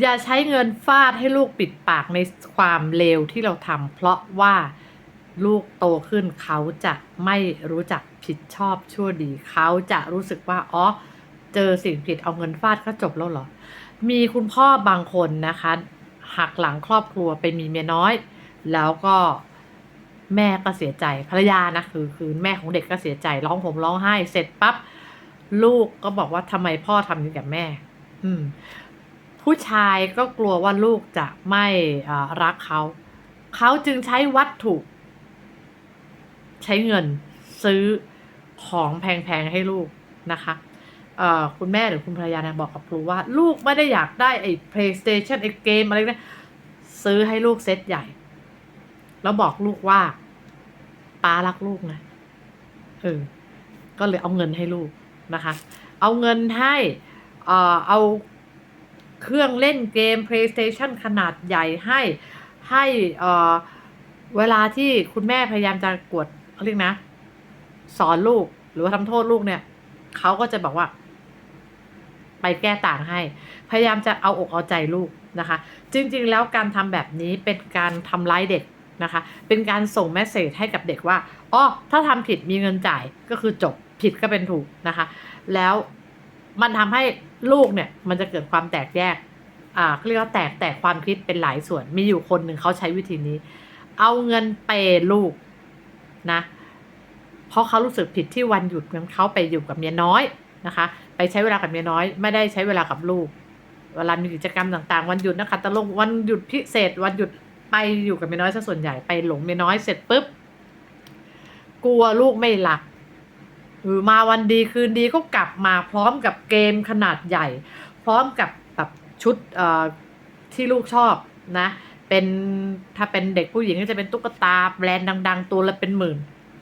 อย่าใช้เงินฟาดให้ลูกปิดปากในความเลวที่เราทำเพราะว่าลูกโตขึ้นเขาจะไม่รู้จักผิดชอบชั่วดี เขาจะรู้สึกว่าอ๋อเจอสิ่งผิดเอาเงินฟาดก็จบแล้วเหรอ มีคุณพ่อบางคนนะคะหักหลังครอบครัวไปมีเมียน้อย แล้วก็แม่ก็เสียใจภรรยานะคือคือแม่ของเด็กก็เสียใจร้องผมร้องไห้ เสร็จปั๊บลูกก็บอกว่าทำไมพ่อทำอย่างนี้กับแม่ อืม ผู้ชายก็กลัวว่าลูกจะไม่รักเขา เขาจึงใช้วัตถุ ใช้เงินซื้อของแพงๆให้ลูกนะคะคุณแม่หรือคุณภรรยาเนี่ยบอกกับครูว่า ลูกไม่ได้อยากได้ไอ้ PlayStation ไอ้เกมอะไรเนะซื้อให้ลูกเซตใหญ่ แล้วบอกลูกว่าป้ารักลูกไงเออก็เลยเอาเงินให้ลูกนะคะ เอาเงินให้ เอ่อเอา เครื่องเล่นเกม PlayStation ขนาดใหญ่ให้ให้เอ่อเวลาที่คุณแม่พยายามจะกวดเขาเรียกนะ สอนลูกหรือว่าทำโทษลูกเนี่ยเขาก็จะบอกว่า ไปแก้ต่างให้ พยายามจะเอาอกเอาใจลูกนะคะ จริง ๆ แล้วการทำแบบนี้เป็นการทำร้ายเด็กนะคะ เป็นการส่งแมสเซจให้กับเด็กว่าอ๋อถ้าทำผิดมีเงินจ่ายก็คือจบผิดก็เป็นถูกนะคะ แล้ว มันทำให้ลูกเนี่ยมันจะเกิดความแตกแยก อ่าเขาเรียกว่าแตกแตกความคิดเป็นหลายส่วน มีอยู่คนหนึ่งเขาใช้วิธีนี้ เอาเงินเปลูกนะ เพราะเขารู้สึกผิดที่วันหยุดนั้นเขาไปอยู่กับเมียน้อยนะคะ ไปใช้เวลากับเมียน้อย ไม่ได้ใช้เวลากับลูก เวลามีกิจกรรมต่างๆ วันหยุดนะคะตะลงวันหยุดพิเศษ วันหยุดไปอยู่กับเมียน้อยซะส่วนใหญ่ไปหลงเมียน้อยเสร็จปุ๊บกลัวลูกไม่รัก หรือมาวันดีคืนดีก็กลับมาพร้อมกับเกมขนาดใหญ่ พร้อมกับแบบชุดที่ลูกชอบนะเป็นถ้าเป็นเด็กผู้หญิงก็จะเป็นตุ๊กตาแบรนด์ดัง ๆ ตัวละเป็นหมื่น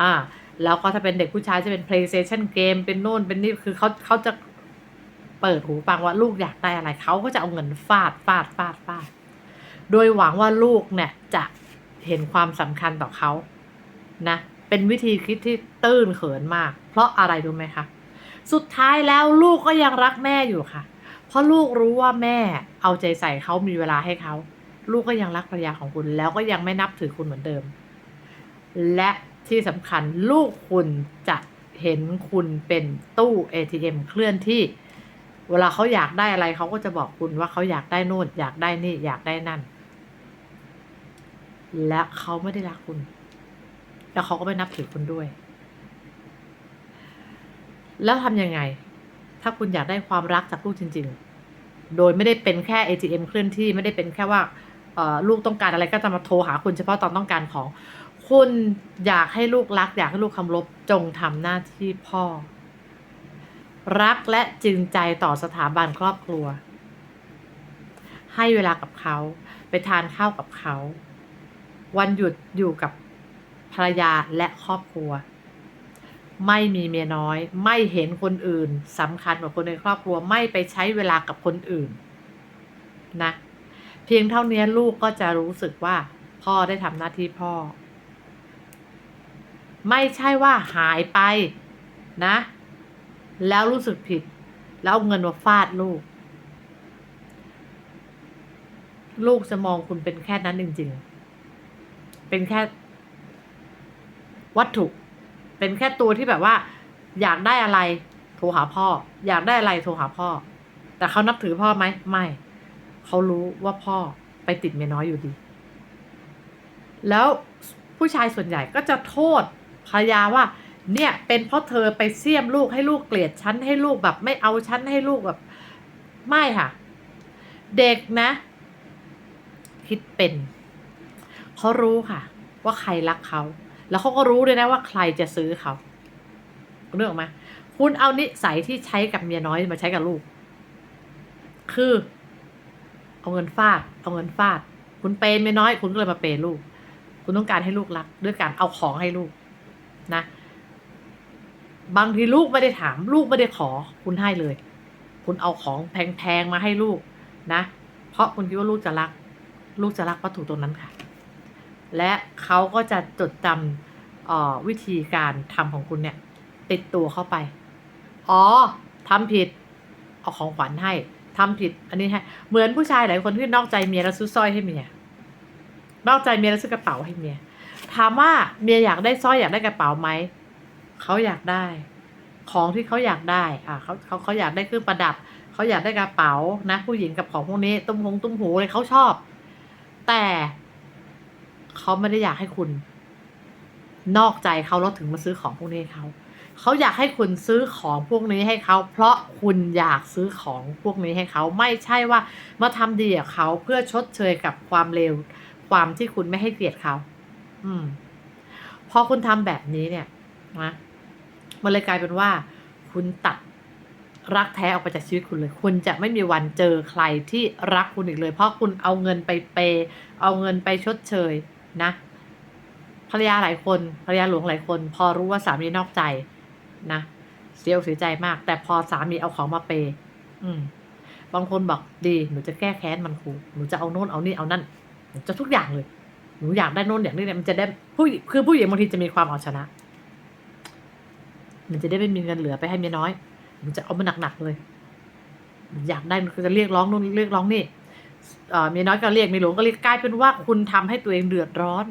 อ่าแล้วก็ถ้าเป็นเด็กผู้ชายจะเป็น PlayStation เกมเป็นโน่นเป็นนี่คือเขาเขาจะเปิดหูฟังว่าลูกอยากได้อะไรเขาก็จะเอาเงินฟาดฟาดฟาดฟาด โดยหวังว่าลูกเนี่ยจะเห็นความสำคัญต่อเขานะ เป็นวิธีคิดที่ตื้นเขินมาก เพราะอะไรรู้ไหมคะ สุดท้ายแล้วลูกก็ยังรักแม่อยู่ค่ะ เพราะลูกรู้ว่าแม่เอาใจใส่เขามีเวลาให้เขา ลูกก็ยังรักภรรยาของคุณ แล้วก็ยังไม่นับถือคุณเหมือนเดิม และที่สำคัญลูกคุณจะเห็นคุณเป็นตู้ ATM เคลื่อนที่ เวลาเขาอยากได้อะไรเขาก็จะบอกคุณว่าเขาอยากได้โน่นอยากได้นี่อยากได้นั่น และเขาไม่ได้รักคุณ แล้วเขาก็ไม่นับถือคุณด้วย แล้วทำยังไง ถ้าคุณอยากได้ความรักจากลูกจริง ๆ โดยไม่ได้เป็นแค่ ATM เคลื่อนที่ไม่ได้เป็นแค่ว่าลูกต้องการอะไรก็จะมาโทรหาคุณเฉพาะตอนต้องการของ คุณอยากให้ลูกรัก อยากให้ลูกคารพจงทำหน้าที่พ่อ รักและจริงใจต่อสถาบันครอบครัว ให้เวลากับเขา ไปทานข้าวกับเขา วันหยุดอยู่กับ ภรรยาและครอบครัว ไม่มีเมียน้อย ไม่เห็นคนอื่นสำคัญกว่าคนในครอบครัวไม่ไปใช้เวลากับคนอื่นนะเพียงเท่านี้ลูกก็จะรู้สึกว่า พ่อได้ทำหน้าที่พ่อ ไม่ใช่ว่าหายไปนะ แล้วรู้สึกผิด แล้วเอาเงินมาฟาดลูก ลูกจะมองคุณเป็นแค่นั้นจริงๆ เป็นแค่ วัตถุ เป็นแค่ตัวที่แบบว่า อยากได้อะไรโทรหาพ่อ อยากได้อะไรโทรหาพ่อ แต่เขานับถือพ่อไหมไม่ เขารู้ว่าพ่อไปติดเมียน้อยอยู่ดี แล้วผู้ชายส่วนใหญ่ก็จะโทษภรรยาว่า เนี่ยเป็นเพราะเธอไปเสี่ยมลูกให้ลูกเกลียดฉันให้ลูกแบบ ไม่เอาฉันให้ลูกแบบ ไม่ค่ะ เด็กนะ คิดเป็นเขารู้ค่ะ ว่าใครรักเขา แล้วเขาก็รู้ด้วยนะว่าใครจะซื้อเขาเรื่องไหมคุณเอานิสัยที่ใช้กับเมียน้อยมาใช้กับลูก คือ เอาเงินฟาด เอาเงินฟาด คุณเปย์เมียน้อย คุณก็เลยมาเปย์ลูก คุณต้องการให้ลูกรัก ด้วยการเอาของให้ลูก นะ บางทีลูกไม่ได้ถาม ลูกไม่ได้ขอ คุณให้เลย คุณเอาของแพงๆมาให้ลูก นะ เพราะคุณคิดว่าลูกจะรัก ลูกจะรักวัตถุตรงนั้นค่ะ และเขาก็จะจดจำออวิธีการทำของคุณเนี่ย ติดตัวเข้าไป อ๋อทำผิด เอาของขวัญให้ทำผิด อันนี้ฮะเหมือนผู้ชายหลายคนที่นอกใจเมียแล้วซื้อสร้อยให้เมียนอกใจเมียแล้วซื้อกระเป๋าให้เมียถามว่าเมียอยากได้สร้อยอยากได้กระเป๋าไหมเขาอยากได้ ของที่เขาอยากได้อ่าเขาเขาเขาอยากได้เครื่องประดับเขาอยากได้กระเป๋านะ ผู้หญิงกับของพวกนี้ตุ้มหงตุ้มหูเลยเขาชอบ แต่ เขาไม่ได้อยากให้คุณ นอกใจเขาแล้วถึงมาซื้อของพวกนี้เขาเขาอยากให้คุณซื้อของพวกนี้ให้เขาเพราะคุณอยากซื้อของพวกนี้ให้เขาไม่ใช่ว่ามาทำดีกับเขาเพื่อชดเชยกับความเลวความที่คุณไม่ให้เกียรติเขาอืม พอคุณทำแบบนี้เนี่ยนะมันเลยกลายเป็นว่า คุณตัดรักแท้ออกไปจากชีวิตคุณเลย คุณจะไม่มีวันเจอใครที่รักคุณอีกเลย เพราะคุณเอาเงินไปเปย์เอาเงินไปชดเชย นะภรรยาหลายคนภรรยาหลวงหลายคน พอรู้ว่าสามีนอกใจนะเสียอกเสียใจมาก แต่พอสามีเอาของมาเปย์อืมบางคนบอกดีหนูจะแก้แค้นมันครูหนูจะเอาโน่นเอานี่เอานั่นหนูจะทุกอย่างเลย หนูอยากได้โน่นอยากได้เนี่ยมันจะได้ผู้คือผู้หญิงบางทีจะมีความเอาชนะ มันจะได้ไม่มีเงินเหลือไปให้เมียน้อยมันจะเอามาหนักๆเลยอยากได้มันก็จะเรียกร้องนู่นเรียกร้องนี่ เมียน้อยก็เรียกเมียหลวงก็เรียกกลายเป็นว่าคุณทำให้ตัวเองเดือดร้อน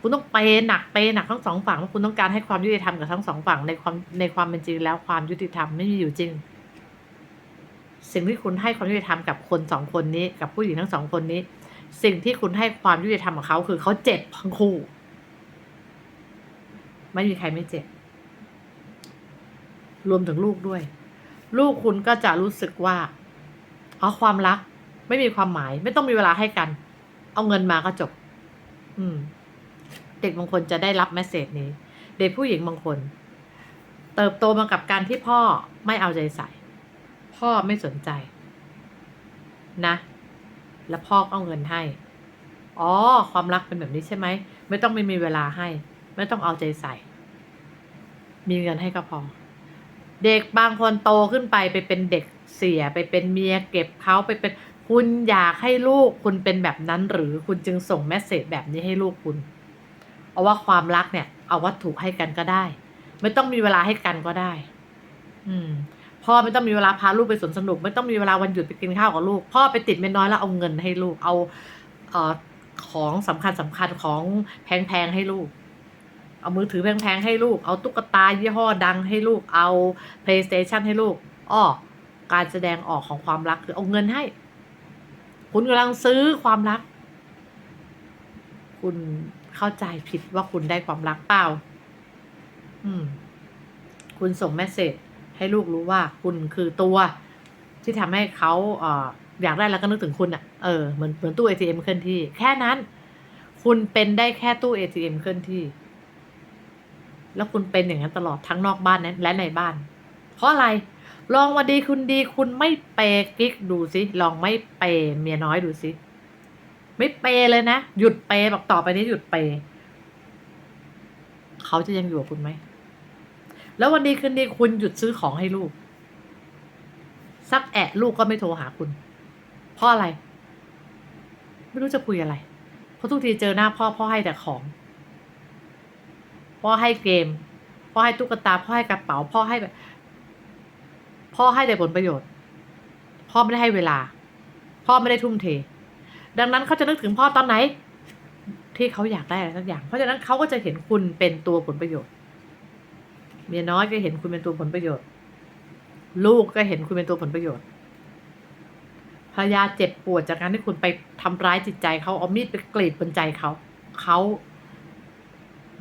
คุณต้องเปย์หนักเปย์หนักทั้งสองฝั่งเพราะคุณต้องการให้ความยุติธรรมกับทั้งสองฝั่งในความในความเป็นจริงแล้วความยุติธรรมไม่มีอยู่จริง สิ่งที่คุณให้ความยุติธรรมกับคนสองคนนี้ กับผู้หญิงทั้งสองคนนี้ สิ่งที่คุณให้ความยุติธรรมกับเขาคือเขาเจ็บทั้งคู่ ไม่มีใครไม่เจ็บ รวมถึงลูกด้วย ลูกคุณก็จะรู้สึกว่าเอ๋อความรัก ไม่มีความหมาย ไม่ต้องมีเวลาให้กัน เอาเงินมาก็จบ อืม เด็กบางคนจะได้รับแมสเซจนี้ เด็กผู้หญิงบางคน เติบโตมากับการที่พ่อไม่เอาใจใส่ พ่อไม่สนใจ นะ แล้วพ่อก็เอาเงินให้ อ๋อ ความรักเป็นแบบนี้ใช่ไหม ไม่ต้องไม่มีเวลาให้ ไม่ต้องเอาใจใส่ มีเงินให้ก็พอ เด็กบางคนโตขึ้นไปไปเป็นเด็กเสียไปเป็นเมียเก็บเขาไปเป็น คุณอยากให้ลูกคุณเป็นแบบนั้นหรือคุณจึงส่งแมสเซจแบบนี้ให้ลูกคุณ เอาว่าความรักเนี่ย เอาวัตถุให้กันก็ได้ ไม่ต้องมีเวลาให้กันก็ได้ อืม พ่อไม่ต้องมีเวลาพาลูกไปสวนสนุก ไม่ต้องมีเวลาวันหยุดไปกินข้าวกับลูก พ่อไปติดเมียน้อยแล้วเอาเงินให้ลูก เอาเอ่อของสำคัญสำคัญของแพงๆให้ลูก เอามือถือแพงๆให้ลูก เอาตุ๊กตายี่ห้อดังให้ลูก เอา PlayStation ให้ลูก อ้อ การแสดงออกของความรักคือเอาเงินให้ คุณกำลังซื้อความรัก คุณเข้าใจผิดว่าคุณได้ความรักเปล่า อืม คุณส่งแมสเซจให้ลูกรู้ว่าคุณคือตัว ที่ทำให้เขาเอออยากได้แล้วก็นึกถึงคุณอะ่ะ เออ เหมือนเหมือนตู้ ATM เคลื่อนที่ แค่นั้น คุณเป็นได้แค่ตู้ ATM เคลื่อนที่ แล้วคุณเป็นอย่างนั้นตลอดทั้งนอกบ้านและในบ้าน เพราะอะไร ลองมาดีคุณดีคุณไม่เปกิ๊กดูสิลองไม่เปเมียน้อยดูสิไม่เปเลยนะ หยุดเปบอกต่อไปนี้หยุดเป เขาจะยังอยู่กับคุณไหม แล้ววันดีคืนดีคุณหยุดซื้อของให้ลูก สักแอะลูกก็ไม่โทรหาคุณ เพราะอะไร ไม่รู้จะคุยอะไร เพราะทุกทีเจอหน้าพ่อพ่อให้แต่ของ พ่อให้เกม พ่อให้ตุ๊กตา พ่อให้กระเป๋า พ่อให้แบบ พ่อให้แต่ผลประโยชน์ พ่อไม่ได้ให้เวลา พ่อไม่ได้ทุ่มเท ดังนั้นเขาจะนึกถึงพ่อตอนไหน ที่เขาอยากได้อะไรสักอย่าง เพราะฉะนั้นเขาก็จะเห็นคุณเป็นตัวผลประโยชน์ เมียน้อยก็เห็นคุณเป็นตัวผลประโยชน์ ลูกก็เห็นคุณเป็นตัวผลประโยชน์ภรรยาเจ็บปวดจากการที่คุณไปทำร้ายจิตใจเขาเอามีดไปกรีดบนใจเขาเขา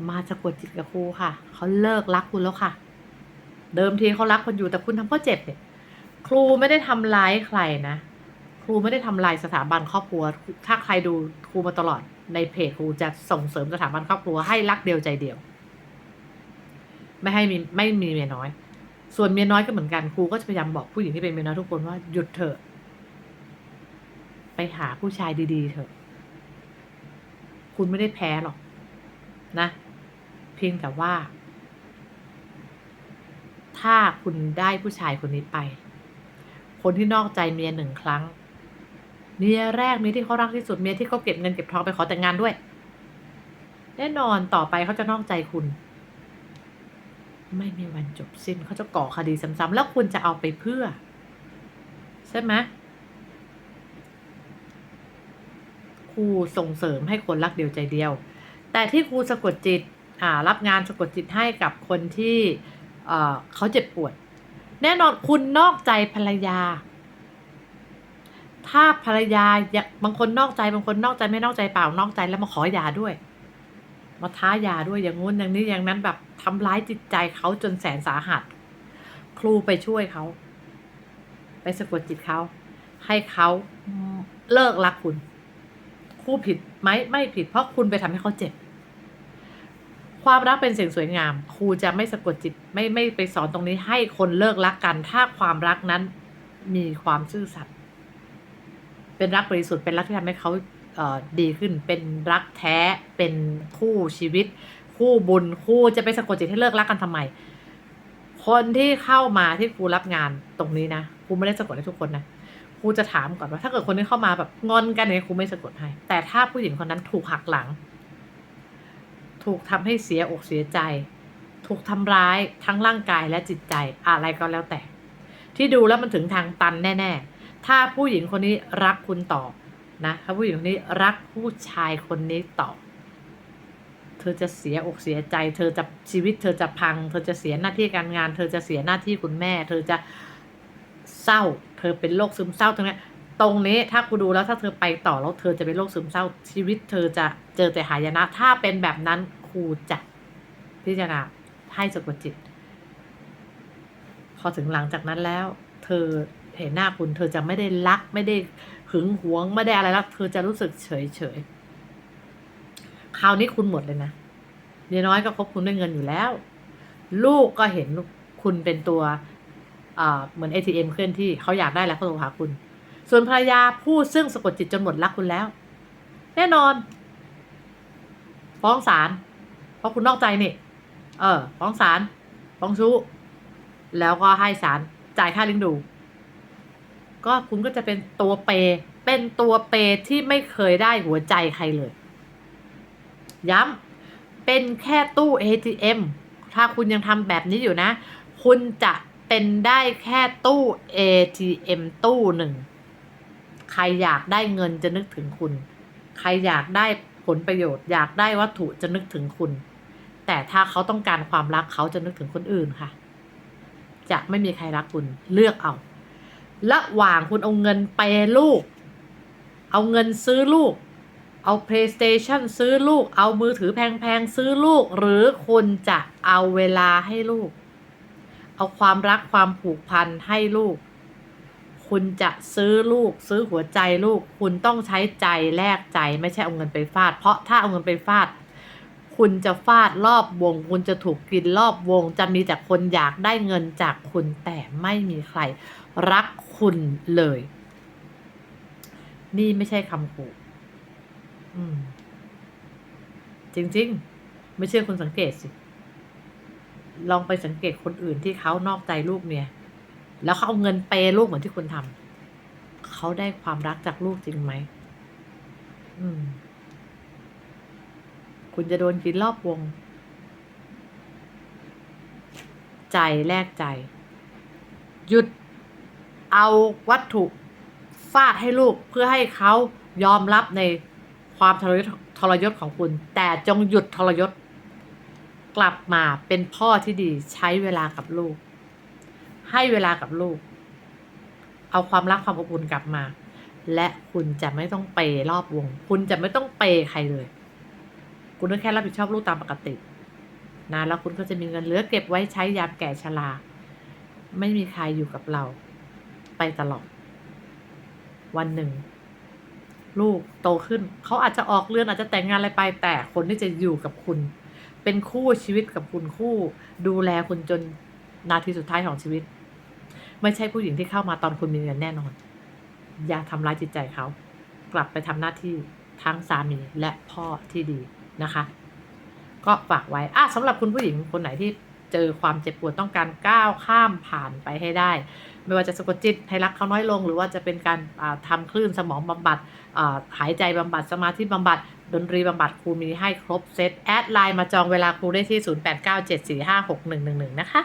มาสะกดจิตกับครูค่ะ เขาเลิกรักคุณแล้วค่ะ เดิมทีเขารักคุณอยู่แต่คุณทำเขาเจ็บเนี่ยครูไม่ได้ทำร้ายใครนะ ครูไม่ได้ทำลายสถาบันครอบครัว ถ้าใครดูครูมาตลอดในเพจครูจะส่งเสริมสถาบันครอบครัวให้รักเดียวใจเดียว ไม่ให้มีไม่มีเมียน้อย ส่วนเมียน้อยก็เหมือนกันครูก็จะพยายามบอกผู้หญิงที่เป็นเมียน้อยทุกคนว่าหยุดเถอะ ไปหาผู้ชายดีๆเถอะ คุณไม่ได้แพ้หรอกนะ เพียงแต่ว่า ถ้าคุณได้ผู้ชายคนนี้ไป คนที่นอกใจเมียหนึ่งครั้ง เมียแรกเมียที่เขารักที่สุดเมียที่เขาเก็บเงินเก็บทองไปขอแต่งงานด้วย แน่นอนต่อไปเขาจะนอกใจคุณ ไม่มีวันจบสิ้นเขาจะก่อคดีซ้ำๆแล้วคุณจะเอาไปเพื่อ ใช่ไหมครูส่งเสริมให้คนรักเดียวใจเดียว แต่ที่ครูสะกดจิตอ่ารับงานสะกดจิตให้กับคนที่ เขาเจ็บปวด แน่นอนคุณนอกใจภรรยา ถ้าภรรยาอยากบางคนนอกใจบางคนนอกใจไม่นอกใจเปล่านอกใจแล้วมาขอหย่าด้วย มาท้าหย่าด้วยอย่างงู้นอย่างนี้อย่างนั้นแบบทำร้ายจิตใจเขาจนแสนสาหัส ครูไปช่วยเขา ไปสะกดจิตเขา ให้เขาเลิกรักคุณครูผิดไหมไม่ผิดเพราะคุณไปทำให้เขาเจ็บ ความรักเป็นสิ่งสวยงาม ครูจะไม่สะกดจิตไม่ไม่ไปสอนตรงนี้ให้คนเลิกรักกัน ถ้าความรักนั้นมีความซื่อสัตย์เป็นรักบริสุทธิ์เป็นรักที่ทำให้เขาเดีขึ้น เป็นรักแท้เป็นคู่ชีวิต คู่บุญคู่จะไปสะกดจิตให้เลิกรักกันทำไม คนที่เข้ามาที่ครูรับงานตรงนี้นะครูไม่ได้สะกดให้ทุกคนนะครูจะถามก่อนว่าถ้าเกิดคนที่เข้ามาแบบงอนกันเนี่ยครูไม่สะกดให้ แต่ถ้าผู้หญิงคนนั้นถูกหักหลัง ถูกทำให้เสียอกเสียใจ ถูกทำร้ายทั้งร่างกายและจิตใจอะไรก็แล้วแต่ ที่ดูแล้วมันถึงทางตันแน่ ๆ ถ้าผู้หญิงคนนี้รักคุณต่อนะถ้าผู้หญิงคนนี้รักผู้ชายคนนี้ต่อ เธอจะเสียอกเสียใจ เธอจะชีวิต เธอจะพัง เธอจะเสียหน้าที่การงาน เธอจะเสียหน้าที่คุณแม่ เธอจะเศร้า เธอเป็นโรคซึมเศร้าตรงนี้ตรงนี้ถ้ากูดูแล้วถ้าเธอไปต่อแล้วเธอจะเป็นโรคซึมเศร้าชีวิต เธอจะเจอแต่หายนะ ถ้าเป็นแบบนั้น ครูจะพิจารณาให้สะกดจิต พอถึงหลังจากนั้นแล้ว เธอเห็นหน้าคุณเธอจะไม่ได้รัก ไม่ได้หึงหวงไม่ได้อะไรแล้วเธอจะรู้สึกเฉยเฉยๆคราวนี้คุณหมดเลยนะเมียน้อยก็คบคุณด้วยเงินอยู่แล้ว ลูกก็เห็นคุณเป็นตัวเหมือน ATM เคลื่อนที่เขาอยากได้แล้วเขาโทรหาคุณ ส่วนภรรยาพูดซึ่งสะกดจิตจนหมดรักคุณแล้ว แน่นอน ฟ้องศาล ราะคุณนอกใจนี่ เออฟ้องศาลฟ้องชู้ แล้วก็ให้ศาลจ่ายค่าเลี้ยงดู ก็คุณก็จะเป็นตัวเป เป็นตัวเปที่ไม่เคยได้หัวใจใครเลย ย้ำเป็นแค่ตู้ ATM ถ้าคุณยังทำแบบนี้อยู่นะ คุณจะเป็นได้แค่ตู้ ATM ตู้หนึ่ง ใครอยากได้เงินจะนึกถึงคุณ ใครอยากได้ผลประโยชน์ อยากได้วัตถุจะนึกถึงคุณ แต่ถ้าเขาต้องการความรักเขาจะนึกถึงคนอื่นค่ะ จะไม่มีใครรักคุณเลือกเอา ระหว่างคุณเอาเงินไปลูก เอาเงินซื้อลูก เอา PlayStation ซื้อลูก เอามือถือแพงๆซื้อลูก หรือคุณจะเอาเวลาให้ลูก เอาความรักความผูกพันให้ลูก คุณจะซื้อลูก ซื้อหัวใจลูก คุณต้องใช้ใจแลกใจไม่ใช่เอาเงินไปฟาด เพราะถ้าเอาเงินไปฟาด คุณจะฟาดรอบวง คุณจะถูกกินรอบวง จะมีแต่คนอยากได้เงินจากคุณแต่ไม่มีใครรักคุณเลย นี่ไม่ใช่คำขู่จริง ๆ ไม่เชื่อคุณสังเกตสิ ลองไปสังเกตคนอื่นที่เขานอกใจลูกเมียแล้วเขาเอาเงินเปย์ลูกเหมือนที่คุณทำเขาได้ความรักจากลูกจริงไหม อืม คุณจะโดนกินรอบวง ใจแลกใจ หยุดเอาวัตถุฟาดให้ลูกเพื่อให้เขายอมรับในความทรยศทรยศของคุณ แต่จงหยุดทรยศ กลับมาเป็นพ่อที่ดีใช้เวลากับลูก ให้เวลากับลูก เอาความรักความอบอุ่นกลับมา และคุณจะไม่ต้องเปย์รอบวง คุณจะไม่ต้องเปย์ใครเลย คุณก็แค่รับผิดชอบลูกตามปกตินะแล้วคุณก็จะมีเงินเหลือเก็บไว้ใช้ยามแก่ชรา ไม่มีใครอยู่กับเรา ไปตลอด วันหนึ่ง ลูกโตขึ้น เขาอาจจะออกเรือนอาจจะแต่งงานอะไรไป แต่คนที่จะอยู่กับคุณ เป็นคู่ชีวิตกับคุณคู่ ดูแลคุณจนนาทีสุดท้ายของชีวิต ไม่ใช่ผู้หญิงที่เข้ามาตอนคุณมีเงินแน่นอน อย่าทำร้ายจิตใจเขา กลับไปทำหน้าที่ทั้งสามีและพ่อที่ดี นะคะ ก็ฝากไว้อะสำหรับคุณผู้หญิงคนไหนที่เจอความเจ็บปวดต้องการก้าวข้ามผ่านไปให้ได้ ไม่ว่าจะสะกดจิตให้รักเขาน้อยลง หรือว่าจะเป็นการทำทำคลื่นสมองบำบัดหายใจบำบัดสมาธิบำบัดดนตรีบำบัดครูมีให้ครบเซตแอดไลน์มาจองเวลาครูได้ที่ 0897456111 นะคะ